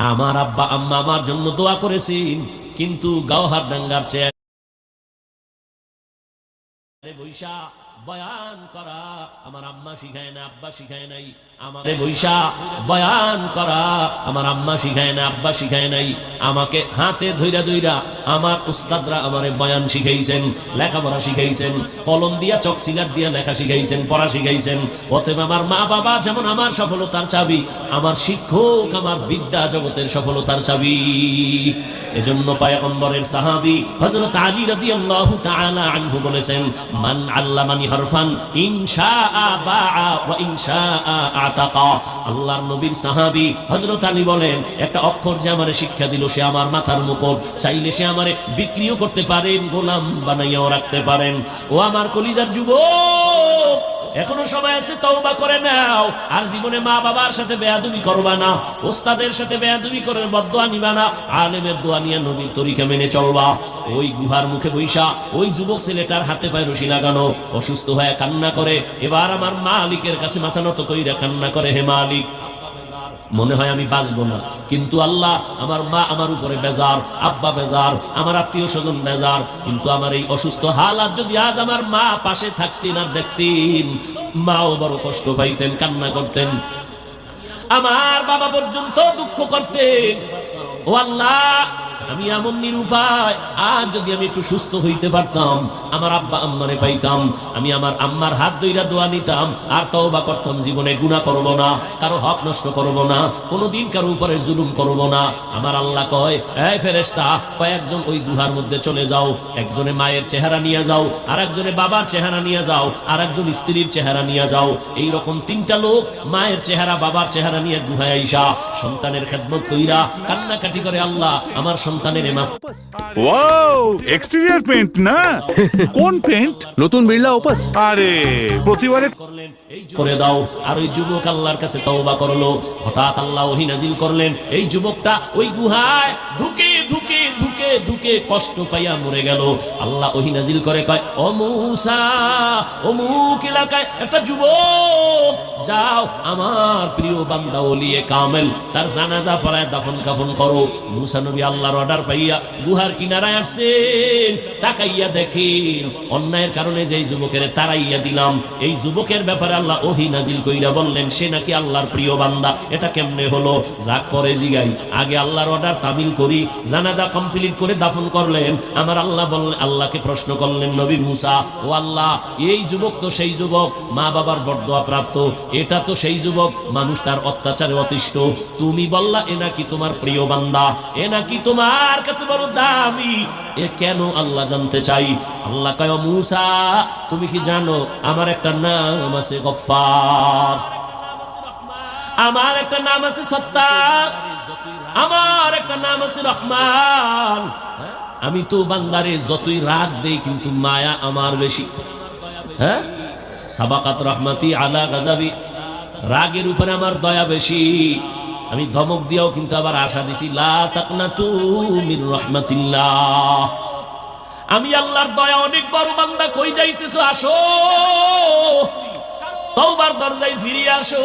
আমার আব্বা আম্মা আমার জন্য দোয়া করেছেন কিন্তু গাওহার ডাঙ্গার চেয়ে বৈশা বয়ান করা। আমার আম্মা শিখায় না আব্বা শিখায় নাই। আমাকে বৈশা বয়ান করা। আমার আম্মা শিখায় না আব্বা শিখায় নাই। আমাকে হাতে ধইরা ধইরা আমার উস্তাদরা আমারে বয়ান শিখাইছেন, লেখাপড়া শিখাইছেন, কলম দিয়া, চক সিগার দিয়া লেখা শিখাইছেন, পড়া শিখাইছেন। অতএব আমার মা বাবা যেমন আমার সফলতার চাবি, আমার শিক্ষক আমার বিদ্যা জগতের সফলতার চাবি। এজন্য পায়গম্বরের সাহাবী হযরত আলী রাদিয়াল্লাহু তাআলা আনহু বলেছেন, মান আল্লামানি আলী বলেন, একটা অক্ষর যে আমার শিক্ষা দিল, সে আমার মাথার মুকুট। চাইলে সে আমারে বিক্রিও করতে পারেন, গোলাম বানাইয়াও রাখতে পারেন। ও আমার কলিজার যুবক! এখনও সময় আছে, তওবা করে নাও। আর জীবনে মা বাবার সাথে বেয়াদবি করবা না, ওস্তাদের সাথে বেয়াদবি করে বদোয়া নিবা না, আলেমের দোয়া নিয়ে নবীর তরিকা মেনে চলবা। ওই গুহার মুখে বৈশা, ওই যুবক ছেলেটার হাতে পায়ে রশি লাগানো, অসুস্থ হয়ে কান্না করে, এবার আমার মালিকের কাছে মাথা নত কইরা কান্না করে, হে মালিক মনে হয় আমি বাঁচবো না। কিন্তু আল্লাহ আমার মা আমার উপরে বেজার, আব্বা বেজার, আমার আত্মীয় স্বজন বেজার। কিন্তু আমার এই অসুস্থ হালাত যদি আজ আমার মা পাশে থাকতেন আর দেখতেন, মাও বড় কষ্ট পাইতেন, কান্না করতেন। আমার বাবা পর্যন্ত দুঃখ করতেন। ও আল্লাহ আমি এমন নিরুপায়, আজ যদি আমি একটু সুস্থ হইতে পারতাম, আমার আব্বা আম্মারে পাইতাম, আমি আমার আম্মার হাত দইরা দোয়া নিতাম, আর তওবা করতাম, জীবনে গুনাহ করব না, কারও হক নষ্ট করব না, কোনোদিন কারও উপরে জুলুম করব না। আমার আল্লাহ কয়, এই ফেরেশতা, কয়েকজন ওই গুহার মধ্যে চলে যাও, একজনে মায়ের চেহারা নিয়ে যাও আর একজনে বাবার চেহারা নিয়ে যাও আর একজন স্ত্রীর চেহারা নিয়ে যাও। এই রকম তিনটা লোক মায়ের চেহারা, বাবার চেহারা নিয়ে গুহায় আইসা, সন্তানের খেদমত কইরা কান্নাকাটি করে, আল্লাহ, আমার সন্তানের মাফ ওয়াও এক্সটেরিয়র পেন্ট না? কোন পেন্ট নতুন বিড়লা ওপাস আরে প্রতিবারে করলেন এই করে দাও। আর ওই যুবক আল্লাহর কাছে তওবা করল। হঠাৎ আল্লাহ ওহি নাজিল করলেন। এই যুবকটা ওই গুহায় ধুকে ধুকে ধুকে ধুকে কষ্ট পাইয়া মরে গেল। আল্লাহ ওহি নাজিল করে কয় ও মুসা অমুক এলাকায় একটা যুবক যাও আমার প্রিয় বান্দা ওলিয়ে কামেল। তার জানাজা পড়ায় দাফন কাফন করো। মুসা নবী আল্লাহর অর্ডার পাইয়া গুহার কিনারায় আসছেন, তাকাইয়া দেখেন, অন্যায়ের কারণে যেই যুবকের তারাইয়া দিলাম, এই যুবকের ব্যাপারে আল্লাহ ওহি নাজিল কইরা বললেন, সে নাকি আল্লাহর প্রিয় বান্দা, এটা কেমনে হলো? যাক পরে জিগাই, আগে আল্লাহর অর্ডার তামিল করি, জানাজা কমপ্লিট করে দাফন করলেন, আমার আল্লাহ বললেন, আল্লাহকে প্রশ্ন করলেন, নবী মুসা, ও আল্লাহ, এই যুবক তো সেই যুবক, মা বাবার বরদোয়া প্রাপ্ত, এটা তো সেই যুবক, মানুষ তার অত্যাচারে অতিষ্ঠ, তুমি বললা, এ নাকি তোমার প্রিয় বান্দা, এ নাকি তোমার কাছে বড় দামি। এ কেন আল্লাহ জানতে চাই? আল্লাহ কয় মুসা, তুমি কি জানো আমার একটা নাম আছে গফফার? আমার একটা নাম আছে সত্তার। আমার একটা নাম আছে রহমান। আমি তো বান্দারে যতই রাগ দেই, কিন্তু মায়া আমার বেশি। হ্যাঁ? সাবাকাত রহমাতি আলা গাজাবি রাগের উপরে আমার দয়া বেশি। আমি ধমক দিয়েও কিন্তু আবার আশা দিছি আমি আল্লাহর দয়া অনেক বড় বান্দা কই যাইতেছো, আসো। তওবার দরজায় ফিরে আসো।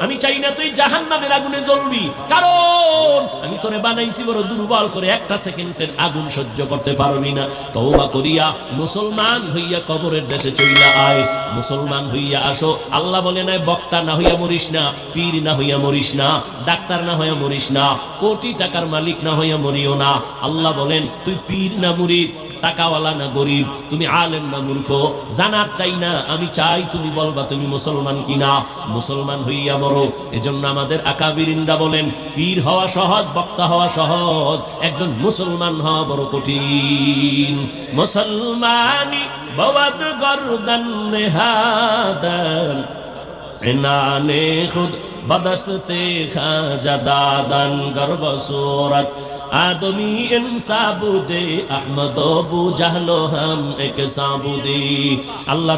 আমি চাই না তুই জাহান্নামের আগুনে জ্বলবি। কারণ আমি তোরে বানাইছি বড় দুর্বল করে একটা সেকেন্ডের আগুন সহ্য করতে পারবি না। তওবা করিয়া মুসলমান হইয়া কবরের দেশে চইলা আয়। মুসলমান হইয়া আসো। আল্লাহ বলে নাই, বক্তা না হইয়া মরিস না, পীর না হইয়া মরিস না, ডাক্তার না হইয়া মরিস না, কোটি টাকার মালিক না হইয়া মরিও না। আল্লাহ বলেন, তুই পীর না মুরিদ টাকাওয়ালা না গরিব, তুমি আলেম না মূর্খ, জানার চাই না, আমি চাই তুমি বলবা তুমি মুসলমান কিনা। মুসলমান হইয়া মরো, এজন্য আমাদের আকাবিরিনরা বলেন, পীর হওয়া সহজ, বক্তা হওয়া সহজ, একজন মুসলমান হওয়া বড় কঠিন। মুসলমানি বওয়াদ গরদান নেহাদান এনানে খুদ بدستے خاجہ গর্ব گرب আদমি آدمی انصابو دے احمد و بو جہلو ہم ایک سابو دی اللہ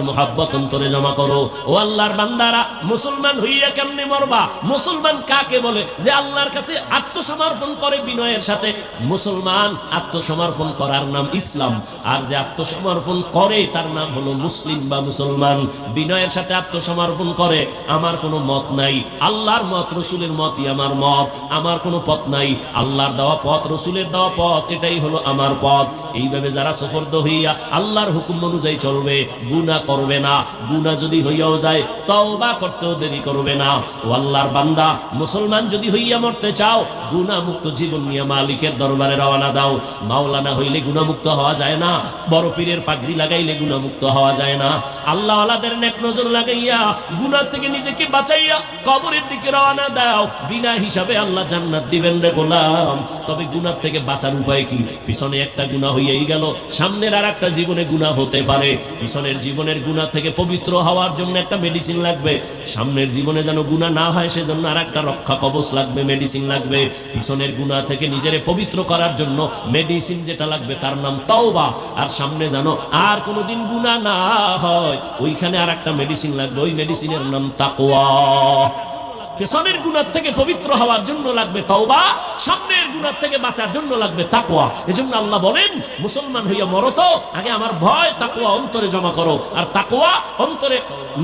ও আল্লাহর বান্দারা, মুসলমান হইয়া কেমনি মরবা? মুসলমান কাকে বলে? যে আল্লাহর কাছে আত্মসমর্পণ করে বিনয়ের সাথে। মুসলমান আত্মসমর্পণ করার নাম ইসলাম। আর যে আত্মসমর্পণ করে, তার নাম হলো মুসলিম বা মুসলমান। বিনয়ের সাথে আত্মসমর্পণ করে, আমার কোনো মত নাই। আল্লাহ আল্লাহর মত, রসুলের মতই আমার মত। আমার কোনো পথ নাই। আল্লাহর দেওয়া পথ, রসুলের দেওয়া পথ, এটাই হলো আমার পথ। এইভাবে যারা সফর্দ হইয়া আল্লাহর হুকুম অনুযায়ী চলবে, গুনাহ করবে না। গুনাহ যদি হইয়াও যায়, তওবা করতেও দেরি করবে না। ও আল্লাহর বান্দা, মুসলমান যদি হইয়া মরতে চাও গুনাহ মুক্ত জীবন নিয়ে মালিকের দরবারে রওনা দাও। মাওলানা হইলে গুণামুক্ত হওয়া যায় না। বড় পীরের পাগড়ি লাগাইলে গুণামুক্ত হওয়া যায় না। আল্লাহ আলাদের নেক নজর লাগাইয়া, গুনাহ থেকে নিজেকে বাঁচাইয়া কবরের দিকে রওনা দাও। বিনা হিসাবে আল্লাহ জান্নাত দিবেন রে গোলাম। তবে গুনাহ থেকে বাঁচার উপায় কি? পিছনে একটা গুনাহ হইয়াই গেল। সামনের আর একটা জীবনে গুনাহ হতে পারে। পিছনের জীবনের গুনাহ থেকে পবিত্র হওয়ার জন্য একটা মেডিসিন লাগবে। সামনের জীবনে যেন গুনাহ না হয়, সেজন্য আর একটা রক্ষা কবচ লাগবে মেডিসিন লাগবে। পিছনের গুনাহ থেকে নিজেরে পবিত্র করার জন্য মেডিসিন যেটা লাগবে, তার নাম তাওবা। আর সামনে যেন আর কোনোদিন গুনাহ না হয়, ওইখানে আর একটা মেডিসিন লাগবে। ওই মেডিসিনের নাম তাকওয়া। পেছনের গুণার থেকে পবিত্র হওয়ার জন্য লাগবে তওবা সামনের গুণার থেকে বাঁচার জন্য লাগবে তাকওয়া। এজন্য আল্লাহ বলেন, মুসলমান হইয়া মরতো আগে আমার ভয় তাকওয়া অন্তরে জমা করো। আর তাকওয়া অন্তরে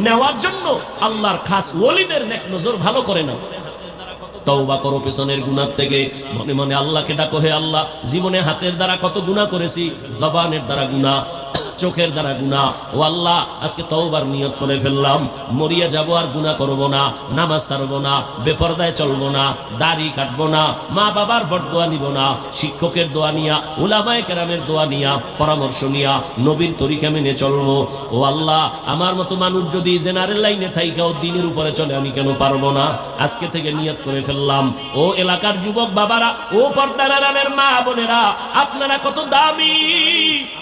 নেওয়ার জন্য আল্লাহর খাস ওলিদের নেক নজর ভালো করে না তওবা করো পেছনের গুনার থেকে। মনে মনে আল্লাহকে ডাকো হে আল্লাহ, জীবনে হাতের দ্বারা কত গুনাহ করেছি, জবানের দ্বারা গুনাহ চোখের দ্বারা গুণা ও আল্লাহ, আজকে তওবার নিয়ত করে ফেললাম। মরিয়া যাব আর গুণা করব না, নামাজ ছাড়বো না, বেপরদায় চলবো না, দাড়ি কাটবো না, মা বাবার বরদোয়া নিব না, শিক্ষকের দোয়া নিয়া, উলামায়ে কেরামের দোয়া নিয়া, পরামর্শ নিয়া, নবীর তরিকা মেনে চলবো। ও আল্লাহ, আমার মতো মানুষ যদি জেনারেল লাইনে থাইকাও দিনের উপরে চলে, আমি কেন পারব না? আজকে থেকে নিয়ত করে ফেললাম। ও এলাকার যুবক বাবারা, ও পর্দারানের মা বোনেরা, আপনারা কত দামি?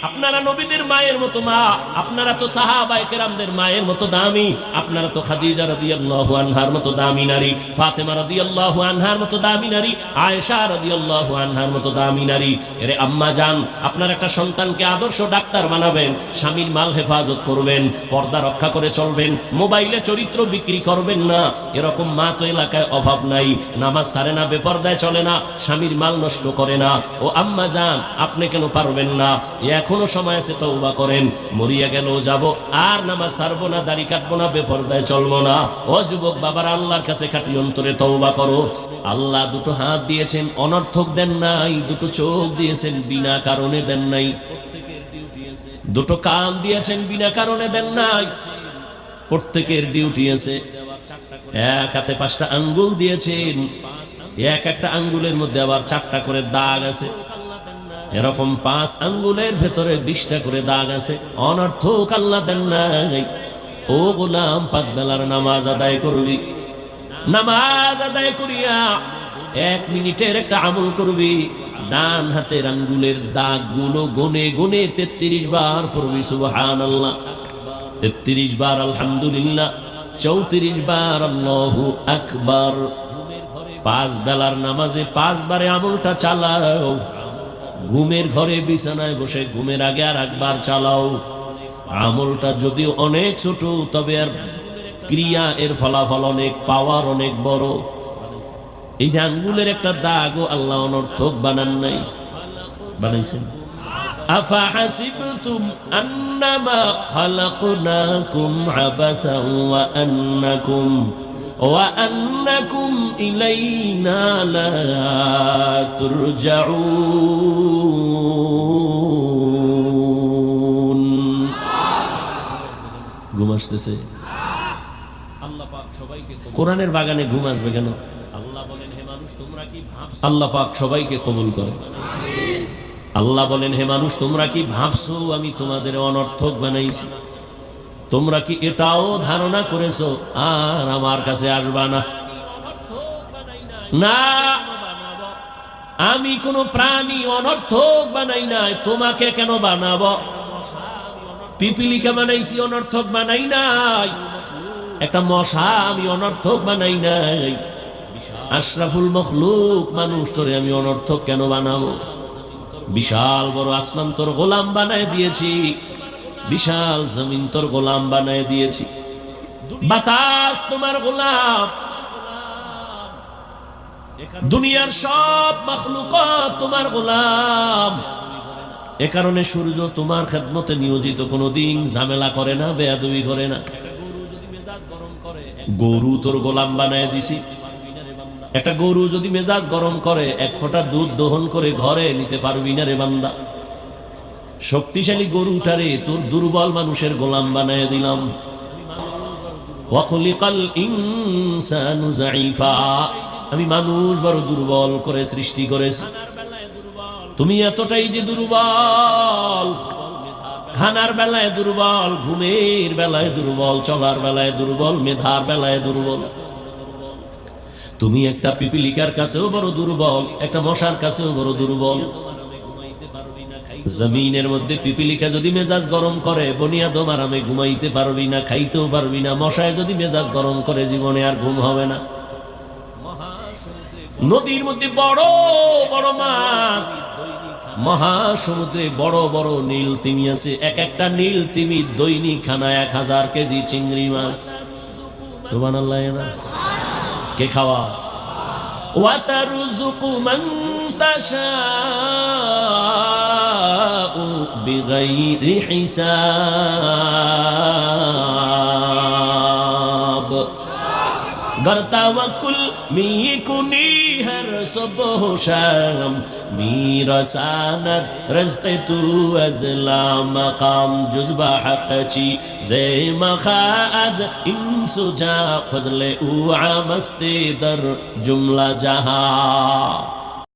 আপনারা নবীদের মায়ের মতো মা, আপনারা তো সাহাবায়ে কেরামদের মায়ের মতো দামি। আপনারা তো খাদিজা রাদিয়াল্লাহু আনহার মতো দামি নারী, ফাতেমা রাদিয়াল্লাহু আনহার মতো দামি নারী, আয়েশা রাদিয়াল্লাহু আনহার মতো দামি নারী। এরে আম্মা জান, আপনার একটা সন্তানকে আদর্শ ডাক্তার বানাবেন, স্বামীর মাল হেফাজত করবেন, পর্দা রক্ষা করে চলবেন, মোবাইলে চরিত্র বিক্রি করবেন না। এরকম মা তো এলাকায় অভাব নাই, নামাজ সারে না, বেপর্দায় চলে না, স্বামীর মাল নষ্ট করে না। ও আম্মা যান আপনি কেন পারবেন না? এখনও সময় আছে তওবা করেন, মরিয়া গেল যাব? আর নামাজ সারবো না, দাড়ি কাটবো না, বেপর্দায় চলবো না। ও যুবক বাবার, আল্লাহর কাছে খাটি অন্তরে তওবা করো। আল্লাহ দুটো হাত দিয়েছেন, অনর্থক দেন নাই, দুটো চোখ দিয়েছেন, বিনা কারণে দেন নাই। দুটো কান দিয়েছেন, বিনা কারণে দেন নাই। প্রত্যেকের ডিউটি আছে। এক হাতে পাঁচটা আঙ্গুল দিয়েছেন, এক একটা আঙ্গুলের মধ্যে আবার চারটা করে দাগ আছে। এরকম পাঁচ আঙ্গুলের ভেতরে বিশটা করে দাগ আছে। অনর্থক আল্লাহ দেন নাই। ও গোলাম, পাঁচ বেলার নামাজ আদায় করবি। নামাজ আদায় করিয়া এক মিনিটের একটা আমল করবি। ডান হাতের আঙ্গুলের দাগগুলো গনে গনে তেত্রিশ বার পড়বি সুবহান আল্লাহ তেত্রিশ বার আলহামদুলিল্লাহ, চৌত্রিশ বার আল্লাহু আকবার। পাঁচ বেলার নামাজে পাঁচবারে আমলটা চালাও। ঘুমের ঘরে বিছানায় বসে ঘুমের আগে আর একবার চালাও আমলটা যদিও অনেক ছোট তবে আর ক্রিয়া এর ফলাফল অনেক পাওয়ার অনেক বড় এই যে আঙ্গুলের একটা দাগও আল্লাহ অনর্থক বানান নাই বানাইছেন أفحسبتم أنما خلقناكم عبثا وأنكم وأنكم إلينا لا ترجعون ঘুম আসতেছে কোরআনের বাগানে ঘুম আসবে কেন আল্লাহ বলেন হে মানুষ তোমরা কি আল্লাহ পাক সবাইকে কবুল করে আল্লাহ বলেন হে মানুষ তোমরা কি ভাবছো আমি তোমাদের অনর্থক বানাইছি তোমরা কি এটাও ধারণা করেছ? আর আমার কাছে আসবা না। না, আমি কোন প্রাণী অনর্থক বানাই নাই। তোমাকে কেন বানাবো? পিপিলিকা বানাইছি, অনর্থক বানাই নাই। একটা মশা আমি অনর্থক বানাই নাই। আশরাফুল মখলুক, মানুষ তোরে আমি অনর্থক কেন বানাবো? বিশাল বড় আসমান তোর গোলাম বানায় দিয়েছি। বিশাল জমিন তোর গোলাম বানায় দিয়েছি। বাতাস তোমার গোলাম। দুনিয়ার সব মখলুকাত তোমার গোলাম। এ কারণে সূর্য তোমার খেদমতে নিয়োজিত কোনো দিন ঝামেলা করে না, বেয়াদবি করে না। গরু তোর গোলাম বানায় দিছি। একটা গরু যদি মেজাজ গরম করে, এক ফোঁটা দুধ দহন করে ঘরে নিতে পারবি না রে বান্দা। শক্তিশালী গরুটারে তোর দুর্বল মানুষের গোলাম বানায় দিলাম। আমি মানুষ বড় দুর্বল করে সৃষ্টি করেছি। তুমি এতটাই যে দুর্বল, খানার বেলায় দুর্বল, ঘুমের বেলায় দুর্বল, চলার বেলায় দুর্বল, মেধার বেলায় দুর্বল। তুমি একটা পিপিলিকার কাছেও বড় দুর্বল, একটা মশার কাছেও বড় দুর্বল। জমিনের মধ্যে পিপিলিকা যদি মেজাজ গরম করে বনিয়া তোমার আমি ঘুমাইতে পারবি না, খাইতেও পারবি না, মশায় যদি মেজাজ গরম করে, জীবনে আর ঘুম হবে না। নদীর মধ্যে বড় বড় মাছ, মহাসমুদ্রে বড় বড় নীল তিমি আছে। এক একটা নীল তিমি দৈনিক খানা এক হাজার কেজি চিংড়ি মাছ। সুবান আল্লাহ কে খাওয়া? ওয়াতারুজুকু মন্তাশা بغير حساب گر توکل می کنی هر صبح و شام می رساند رزق تو از لا مقام جزب حق چی زی مخاعد انس جا فضل او عمست در جمله جهان